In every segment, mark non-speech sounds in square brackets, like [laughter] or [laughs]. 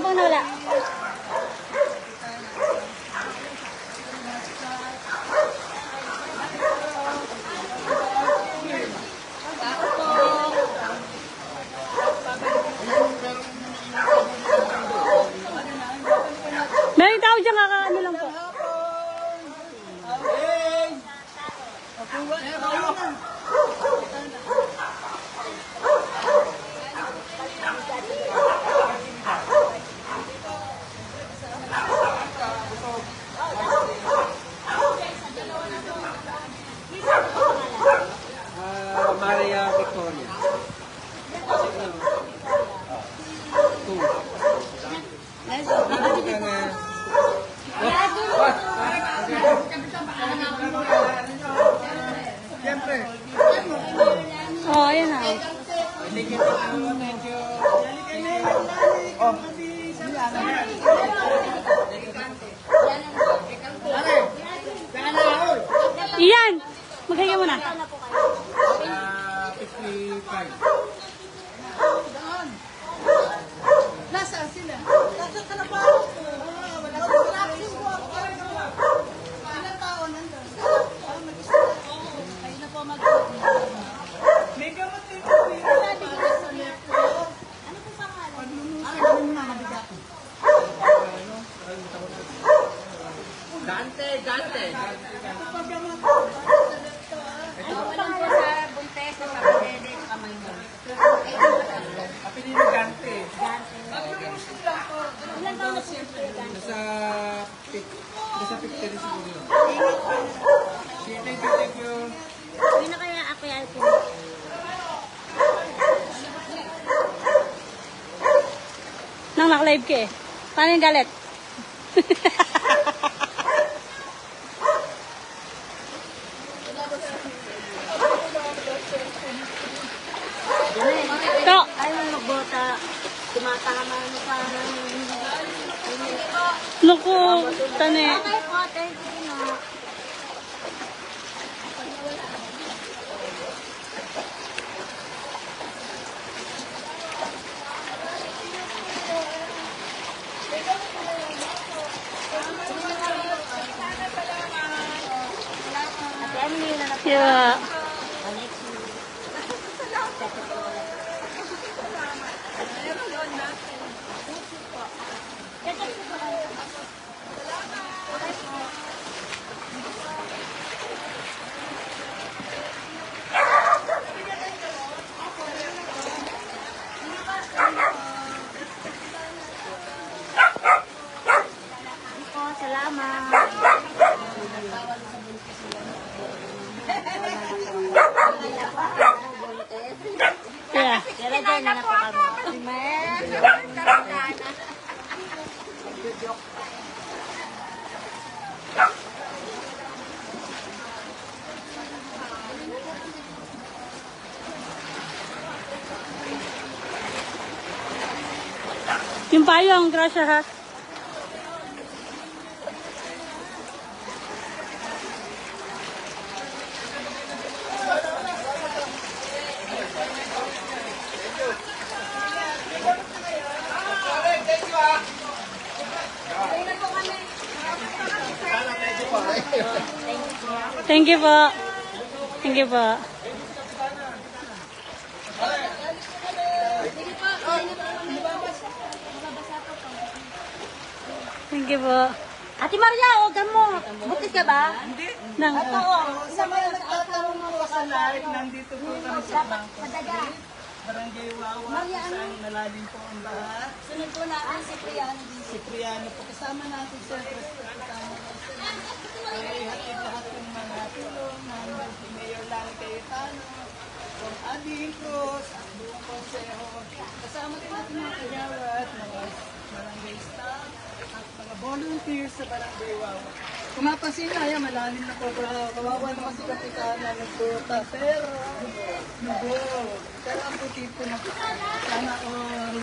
碰到了。Maria Victoria. Two. Siyempre. Oo, oh, ayan na. Thank you, thank you. Oh. Iyan! Magkaya mo na. 55. Nasaan sila? Nasa. Wala ko tracking po ako. Ilang tao nandun? Ah, mag-isa. Kayo na mag- May gamot din po. Nepo. Ano po pangalan? Paglulusin ko yung mga bigat. Dante, Dante. Paggamot. Walang po sa buntes, sa kapatid, sa kamay mo. Apelido Dante. Ilan taon Nasa nasa picture siguro yun. Sige, thank you, thank you. Hindi na kaya ako yung alpin. Nang naka-live ka eh. Paano yung? [laughs] Naku, tane. Okay po, thank you na Yeah. po, salamat. Yeah. Pero dyan na na po kami. Men, Yung payong, grasya ha. Thank you po. Thank you po. Po. Ate Maria, ka mo. Butis ka ba? Nang, Sa mga nagtatanong po sa live, nandito po kami sa Madaga. Barangay Wawa, kung saan nalalim po ang baha. Sunod po natin si Priano. Si Priano po, kasama natin siyempre, kasama natin ay hatid lahat ng mga tulong ng Mayor Lani Cayetano, from Ading Cruz, at buong konseho. Kasama din natin mga kagawad, mga barangay staff, at mga volunteers sa barangay Wawa. Kung mapansin na, yan, malalim na po ba? Kawawa naman si Kapitana ng Tuta. Pero, nubo. Pero ang puti po na sana all. [laughs]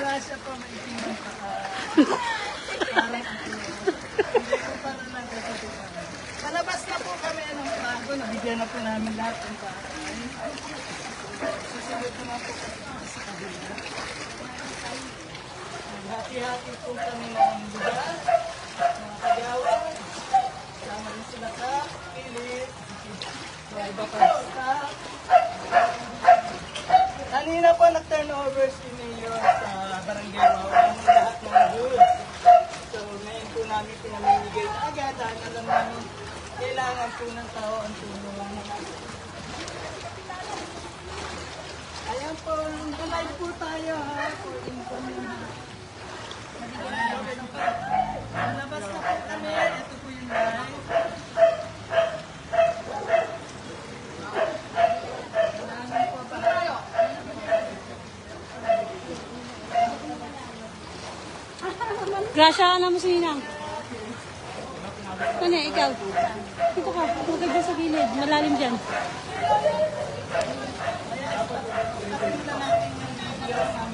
Grasya pa maitim ang paa. Parang. Hindi ko lang kasi Palabas na po kami ng bago. Nabigyan na po namin lahat ng bahay. Susunod naman po kami sa kabila. Hati-hati po kami ng lugar, mga kagawad. Sama rin sila sa pilit. Mga iba pa sa Kanina po nag-turnover si Mayor sa Barangay Wawa ng lahat ng goods. So ngayon po namin pinamimigay na agad dahil alam namin kailangan po ng tao ang tulong. Ayan po, live po tayo ha. For info nyo ha. Labas na po kami. Ito po yung live. Grasya na mo si Ninang. Ano ikaw? Dito ka, dyan sa gilid. Malalim dyan. Yeah.